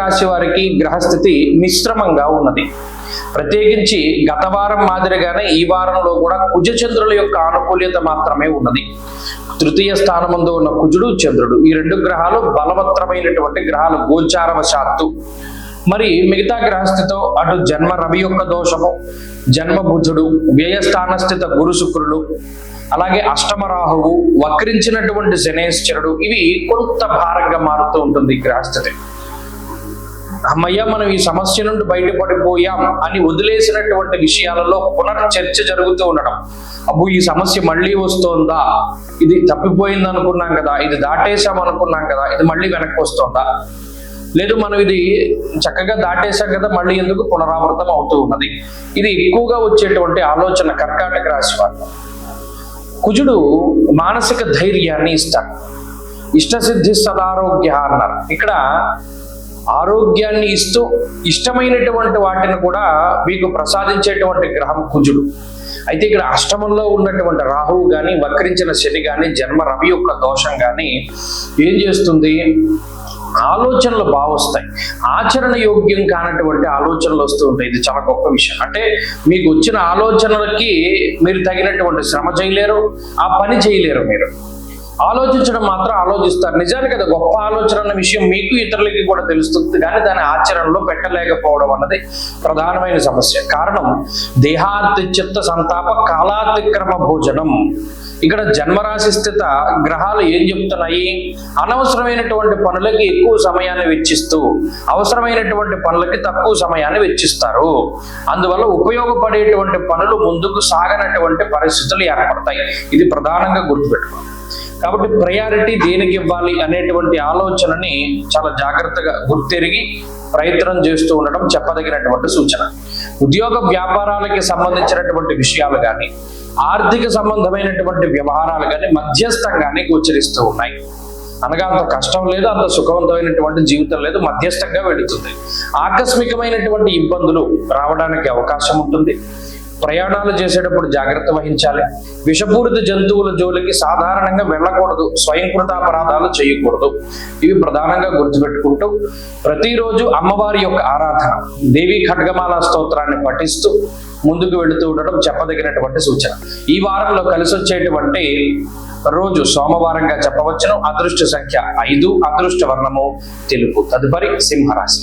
రాశి వారికి గ్రహస్థితి మిశ్రమంగా ఉన్నది. ప్రత్యేకించి గత వారం మాదిరిగానే ఈ వారంలో కూడా కుజచంద్రుల యొక్క ఆనుకూల్యత మాత్రమే ఉన్నది. తృతీయ స్థానముందు ఉన్న కుజుడు చంద్రుడు. ఈ రెండు గ్రహాలు బలవత్తరమైనటువంటి గ్రహాలు గోచారవశాత్తు. మరి మిగతా గ్రహస్థితో అటు జన్మ రవి యొక్క దోషము జన్మ బుధుడు వ్యయస్థానస్థిత గురు శుక్రుడు అలాగే అష్టమ రాహువు వక్రించినటువంటి శనేశ్వరుడు ఇవి కొంత భారంగా మారుతూ ఉంటుంది గ్రహస్థితి. అమ్మయ్య మనం ఈ సమస్య నుండి బయటపడిపోయాం అని వదిలేసినటువంటి విషయాలలో పునర్చర్చ జరుగుతూ ఉండడం అబ్బో ఈ సమస్య మళ్ళీ వస్తోందా? ఇది తప్పిపోయింది అనుకున్నాం కదా ఇది దాటేసాం అనుకున్నాం కదా ఇది మళ్ళీ వెనక్కి వస్తోందా? లేదు మనం ఇది చక్కగా దాటేసాం కదా మళ్ళీ ఎందుకు పునరావృతం అవుతూ ఉన్నది? ఇది ఎక్కువగా వచ్చేటువంటి ఆలోచన కర్కాటక రాశి వాళ్ళు కుజుడు మానసిక ధైర్యాన్ని ఇస్తాడు. ఇష్టసిద్ధి సదారోగ్య అన్నారు. ఇక్కడ ఆరోగ్యాన్ని ఇస్తూ ఇష్టమైనటువంటి వాటిని కూడా మీకు ప్రసాదించేటువంటి గ్రహం కుజుడు. అయితే ఇక్కడ అష్టమంలో ఉన్నటువంటి రాహువు కానీ వక్రించిన శని కానీ జన్మ రవి యొక్క దోషం కానీ ఏం చేస్తుంది? ఆలోచనలు బాగా వస్తాయి ఆచరణ యోగ్యం కానటువంటి ఆలోచనలు వస్తూ ఉంటాయి. ఇది చాలా గొప్ప విషయం. అంటే మీకు వచ్చిన ఆలోచనలకి మీరు తగినటువంటి శ్రమ చేయలేరు ఆ పని చేయలేరు మీరు. ఆలోచించడం మాత్రం ఆలోచిస్తారు. నిజానికి అది గొప్ప ఆలోచన అన్న విషయం మీకు ఇతరులకి కూడా తెలుస్తుంది. కానీ దాని ఆచరణలో పెట్టలేకపోవడం అన్నది ప్రధానమైన సమస్య. కారణం దేహాతిచిత్త సంతాప కాలాతిక్రమ భోజనం. ఇక్కడ జన్మరాశి స్థిత గ్రహాలు ఏం చెప్తున్నాయి? అనవసరమైనటువంటి పనులకి ఎక్కువ సమయాన్ని వెచ్చిస్తూ అవసరమైనటువంటి పనులకి తక్కువ సమయాన్ని వెచ్చిస్తారు. అందువల్ల ఉపయోగపడేటువంటి పనులు ముందుకు సాగనటువంటి పరిస్థితులు ఏర్పడతాయి. ఇది ప్రధానంగా గుర్తుపెట్టుకోవాలి. కాబట్టి ప్రయారిటీ దేనికి ఇవ్వాలి అనేటువంటి ఆలోచనని చాలా జాగ్రత్తగా గుర్తెరిగి ప్రయత్నం చేస్తూ ఉండడం చెప్పదగినటువంటి సూచన. ఉద్యోగ వ్యాపారాలకి సంబంధించినటువంటి విషయాలు కానీ ఆర్థిక సంబంధమైనటువంటి వ్యవహారాలు కానీ మధ్యస్థంగానే గోచరిస్తూ ఉన్నాయి. అనగా అంత కష్టం లేదు అంత సుఖవంతమైనటువంటి జీవితం లేదు మధ్యస్థంగా వెళుతుంది. ఆకస్మికమైనటువంటి ఇబ్బందులు రావడానికి అవకాశం ఉంటుంది. ప్రయాణాలు చేసేటప్పుడు జాగ్రత్త వహించాలి. విషపూరిత జంతువుల జోలికి సాధారణంగా వెళ్ళకూడదు. స్వయంకృత అపరాధాలు చేయకూడదు. ఇవి ప్రధానంగా గుర్తుపెట్టుకుంటూ ప్రతిరోజు అమ్మవారి యొక్క ఆరాధన దేవి ఖడ్గమాల స్తోత్రాన్ని పఠిస్తూ ముందుకు వెళుతూ ఉండడం చెప్పదగినటువంటి సూచన. ఈ వారంలో కలిసి వచ్చేటువంటి రోజు సోమవారంగా చెప్పవచ్చును. అదృష్ట సంఖ్య ఐదు అదృష్ట వర్ణము తెలుపు. తదుపరి సింహరాశి.